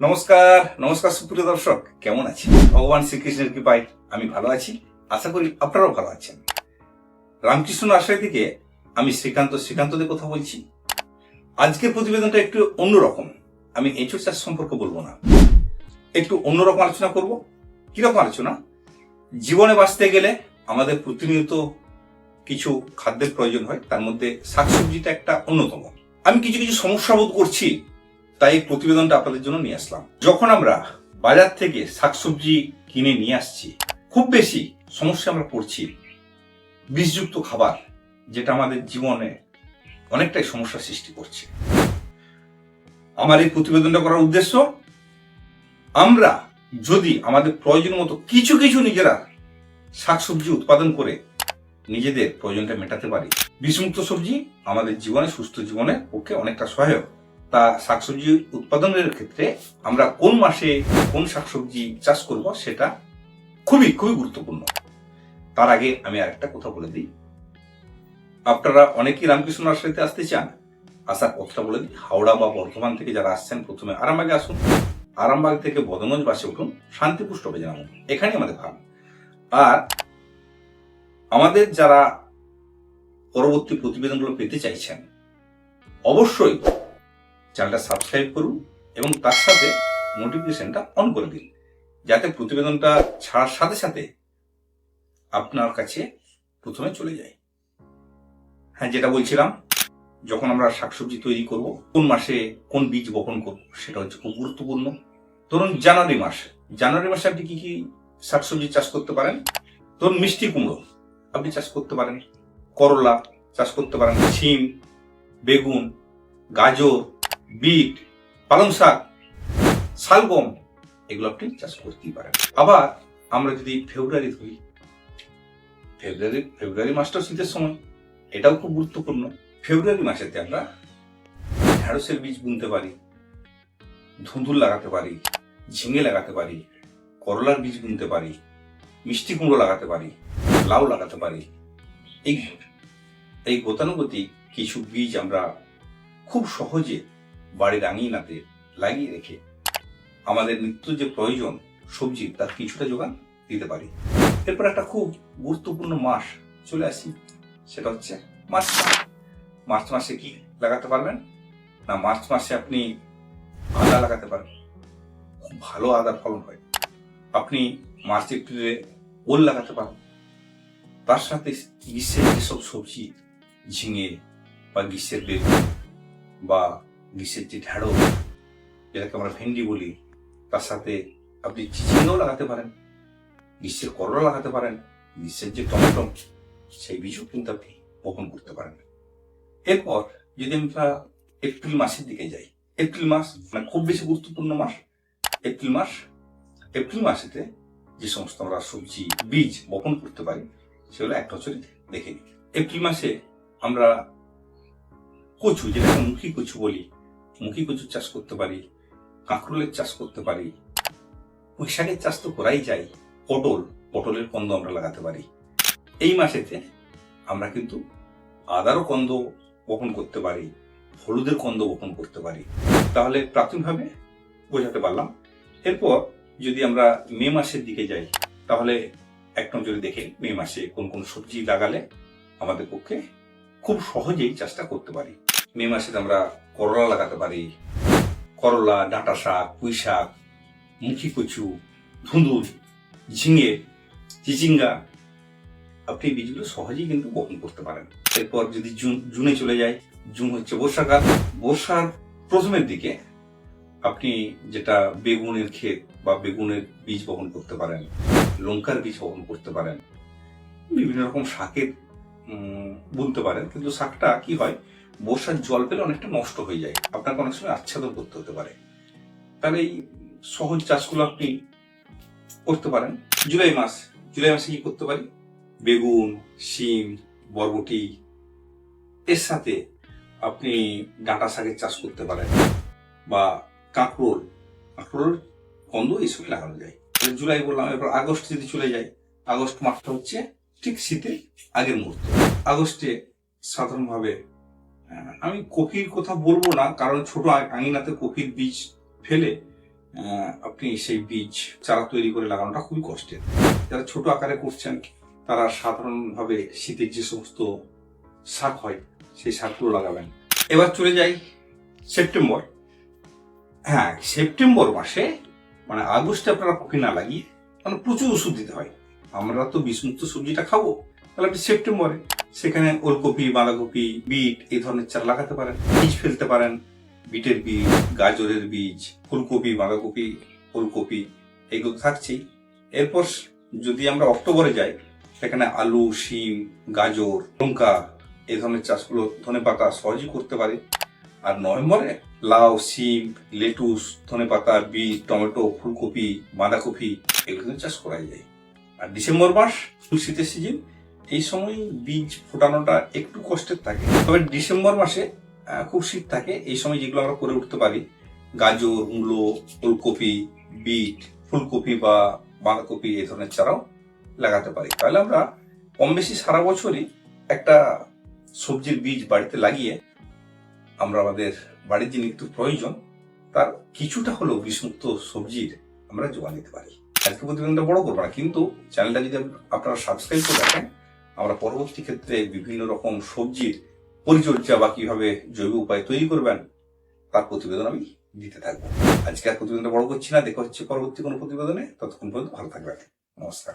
নমস্কার নমস্কার সুপ্রিয় দর্শক, কেমন আছেন? ভগবান শ্রীকৃষ্ণের কৃপায় আমি ভালো আছি। আশা করি আপনারাও ভালো আছেন। রামকৃষ্ণ আশ্রয় থেকে আমি শ্রীকান্ত, শ্রীকান্তদের কথা বলছি। আজকের প্রতিবেদনটা একটু অন্যরকম। আমি এঁচুর চাষ সম্পর্কে বলব না। একটু অন্যরকম আলোচনা করব। কীরকম আলোচনা? জীবনে বাঁচতে গেলে আমাদের প্রতিনিয়ত কিছু খাদ্যের প্রয়োজন হয়। তার মধ্যে শাকসবজিটা একটা অন্যতম। আমি কিছু কিছু সমস্যা বোধ করছি। তাই এই প্রতিবেদনটা আপনাদের জন্য নিয়ে আসলাম। যখন আমরা বাজার থেকে শাকসবজি কিনে নিয়ে আসছি, খুব বেশি সমস্যা আমরা পড়ছি বিষযুক্ত খাবার, যেটা আমাদের জীবনে অনেকটাই সমস্যা সৃষ্টি করছে। আমার এই প্রতিবেদনটা করার উদ্দেশ্য, আমরা যদি আমাদের প্রয়োজন মতো কিছু কিছু নিজেরা শাকসবজি উৎপাদন করে নিজেদের প্রয়োজনটা মেটাতে পারি। বিষমুক্ত সবজি আমাদের জীবনে, সুস্থ জীবনের পক্ষে অনেকটা সহায়ক। তা শাকসবজি উৎপাদনের ক্ষেত্রে আমরা কোন মাসে কোন শাকসবজি চাষ করব সেটা খুবই খুবই গুরুত্বপূর্ণ। তার আগে আমি আরেকটা কথা বলে দিই। আপনারা অনেকেই রামকৃষ্ণ নার্সারিতে আসতে চান, আসার কথাটা বলে দিই। হাওড়া বা বর্ধমান থেকে যারা আসছেন, প্রথমে আরামবাগে আসুন। আরামবাগ থেকে বদনগঞ্জ বাসে উঠুন শান্তিপুষ্ট হবে জানাব। এখানেই আমাদের ফার্ম আর আমাদের যারা পরবর্তী প্রতিবেদনগুলো পেতে চাইছেন, অবশ্যই চ্যানেলটা সাবস্ক্রাইব করুন এবং তার সাথে নোটিফিকেশনটা অন করে দিন, যাতে প্রতিবেদনটা ছাড়ার সাথে সাথে আপনার কাছে প্রথমে চলে যায়। হ্যাঁ যেটা বলছিলাম, যখন আমরা শাকসবজি তৈরি করব, কোন মাসে কোন বীজ বপন করব, সেটা হচ্ছে খুব গুরুত্বপূর্ণ। ধরুন জানুয়ারি মাস, জানুয়ারি মাসে আপনি কি কি শাকসবজি চাষ করতে পারেন? ধরুন মিষ্টি কুমড়ো, আপনি চাষ করতে পারেন। করলা চাষ করতে পারেন, শিম, বেগুন, গাজর বিট, পালং শাক, শালগম, এগুলো আপনি চাষ করতেই পারেন। আবার আমরা যদি ফেব্রুয়ারি ধরি, ফেব্রুয়ারি ফেব্রুয়ারি মাসটাও শীতের সময়, এটাও খুব গুরুত্বপূর্ণ। ফেব্রুয়ারি মাসেতে আমরা ঢেঁড়সের বীজ বুনতে পারি ধুঁধুল লাগাতে পারি, ঝিঙে লাগাতে পারি, করলার বীজ বুনতে পারি, মিষ্টি কুমড়ো লাগাতে পারি, লাউ লাগাতে পারি। এই এই গতানুগতিক কিছু বীজ আমরা খুব সহজে বাড়ির আঙিনাতে লাগিয়ে রেখে আমাদের নিত্য যে প্রয়োজন সবজি, তার কিছুটা যোগান দিতে পারি। এরপর একটা খুব গুরুত্বপূর্ণ মাস চলে আসি, সেটা হচ্ছে মার্চ মাস। মার্চ মাসে কি লাগাতে পারবেন? না, মার্চ মাসে আপনি আদা লাগাতে পারবেন। খুব ভালো আদার ফলন হয়। আপনি মার্চ এপ্রিলে ওল লাগাতে পারেন। তার সাথে গ্রীষ্মের যেসব সবজি, ঝিঙে বা গ্রীষ্মের বেগুন বা গ্রীষ্মের যে ঢেঁড়ো যেটাকে আমরা ভেন্ডি বলি, তার সাথে আপনি চিচিঙ্গাও লাগাতে পারেন গ্রীষ্মের করলা লাগাতে পারেন গ্রীষ্মের যে টমেটো, সেই বীজও কিন্তু আপনি বপন করতে পারেন। এরপর যদি আমরা এপ্রিল মাসের দিকে যাই, এপ্রিল মাস মানে খুব বেশি গুরুত্বপূর্ণ মাস। এপ্রিল মাস, এপ্রিল মাসেতে যে সমস্ত আমরা সবজি, বীজ বপন করতে পারি, সেগুলো এক বছরে দেখে নিই এপ্রিল মাসে আমরা কচু, যেটাকে মুখী কচু বলি মুখী কচু চাষ করতে পারি, কাঁকরোলের চাষ করতে পারি পুঁই শাকের চাষ তো করাই যায়, পটল, পটলের কন্দ আমরা লাগাতে পারি। এই মাসেতে আমরা কিন্তু আদারও কন্দ বপন করতে পারি, হলুদের কন্দ বপন করতে পারি। তাহলে প্রাথমিকভাবে বোঝাতে পারলাম। এরপর যদি আমরা মে মাসের দিকে যাই, তাহলে এক নজরে দেখে মে মাসে কোন কোন সবজি লাগালে আমাদের পক্ষে খুব সহজেই চাষটা করতে পারি। মে মাসে আমরা করলা লাগাতে পারি। করলা ডাঁটা শাক পুঁই শাক মুখী কচু ধুঁদুল ঝিঙে চিচিঙ্গা আপনি বীজগুলো সহজেই কিন্তু বপন করতে পারেন। এরপর যদি জুন, জুনে চলে যায়, জুন হচ্ছে বর্ষাকাল। বর্ষার প্রথমের দিকে আপনি যেটা বেগুনের ক্ষেত বা বেগুনের বীজ বপন করতে পারেন, লঙ্কার বীজ বপন করতে পারেন, বিভিন্ন রকম শাকের বুনতে পারেন। কিন্তু শাকটা কি হয়? বর্ষার জল পেলে অনেকটা নষ্ট হয়ে যায়। আপনাকে অনেক সময় আচ্ছাদন করতে হতে পারে। তাহলে এই সহজ চাষগুলো আপনি করতে পারেন। জুলাই মাস, জুলাই মাসে কি করতে পারি? বেগুন, শিম, বরবটি, এর সাথে আপনি ডাঁটা শাকের চাষ করতে পারেন বা কাঁকরোল। কাঁকরোল, কন্দ, এই সময় লাগানো যায়। জুলাই বললাম, এরপর আগস্ট যদি চলে যায়, আগস্ট মাসটা হচ্ছে ঠিক শীতের আগের মুহূর্ত। আগস্টে সাধারণভাবে আমি কফির কথা বলব না, কারণ ছোট আঙিনাতে কফির বীজ ফেলে আপনি সেই বীজ, চারা তৈরি করে লাগানোটা খুবই কষ্টের। যারা ছোট আকারে করছেন, তারা সাধারণভাবে শীতের যে সমস্ত শাক হয়, সেই শাকগুলো লাগাবেন। এবার চলে যাই সেপ্টেম্বর। হ্যাঁ সেপ্টেম্বর মাসে মানে আগস্টে আপনারা কপি না লাগিয়ে মানে প্রচুর ওষুধ দিতে হয়। আমরা তো বিষমুক্ত সবজিটা খাব। তাহলে আপনি সেপ্টেম্বরে সেখানে ওলকপি, বাঁধাকপি, বিট এই ধরনের চারা লাগাতে পারেন, বীজ ফেলতে পারেন, বিটের বীজ, গাজরের বীজ, ফুলকপি, বাঁধাকপি ফুলকপি এগুলো থাকছেই। এরপর যদি আমরা অক্টোবরে যাই, সেখানে আলু, শিম, গাজর, লঙ্কা এই ধরনের চাষগুলো ধনে পাতা সহজেই করতে পারে। আর নভেম্বরে লাউ সিম লেটুস, ধনে পাতা বিট টমেটো, ফুলকপি, বাঁধাকপি এগুলো চাষ করা যায়। আর ডিসেম্বর মাস শীতের সিজন এই সময় বীজ ফোটানোটা একটু কষ্টের থাকে। তবে ডিসেম্বর মাসে খুব শীত থাকে। এই সময় যেগুলো আমরা করে উঠতে পারি, গাজর, মূলো, ফুলকপি, বিট, ফুলকপি বা বাঁধাকপি, এই ধরনের চারাও লাগাতে পারি। তাহলে আমরা কম বেশি সারা বছরই একটা সবজির বীজ বাড়িতে লাগিয়ে আমরা আমাদের বাড়ির যে নিত্য প্রয়োজন, তার কিছুটা হলেও বিষমুক্ত সবজির আমরা যোগান দিতে পারি। আজকে প্রতিবেদনটা বড় করব না, কিন্তু চ্যানেলটা যদি আপনারা সাবস্ক্রাইব করে রাখেন আমরা পরবর্তী ক্ষেত্রে বিভিন্ন রকম সবজির পরিচর্যা বা কীভাবে জৈব উপায় তৈরি করবেন, তার প্রতিবেদন আমি দিতে থাকব। আজকে আর প্রতিবেদনটা বড় করছি না, দেখা হচ্ছে পরবর্তী কোনো প্রতিবেদনে। ততক্ষণ পর্যন্ত ভালো থাকবেন। নমস্কার।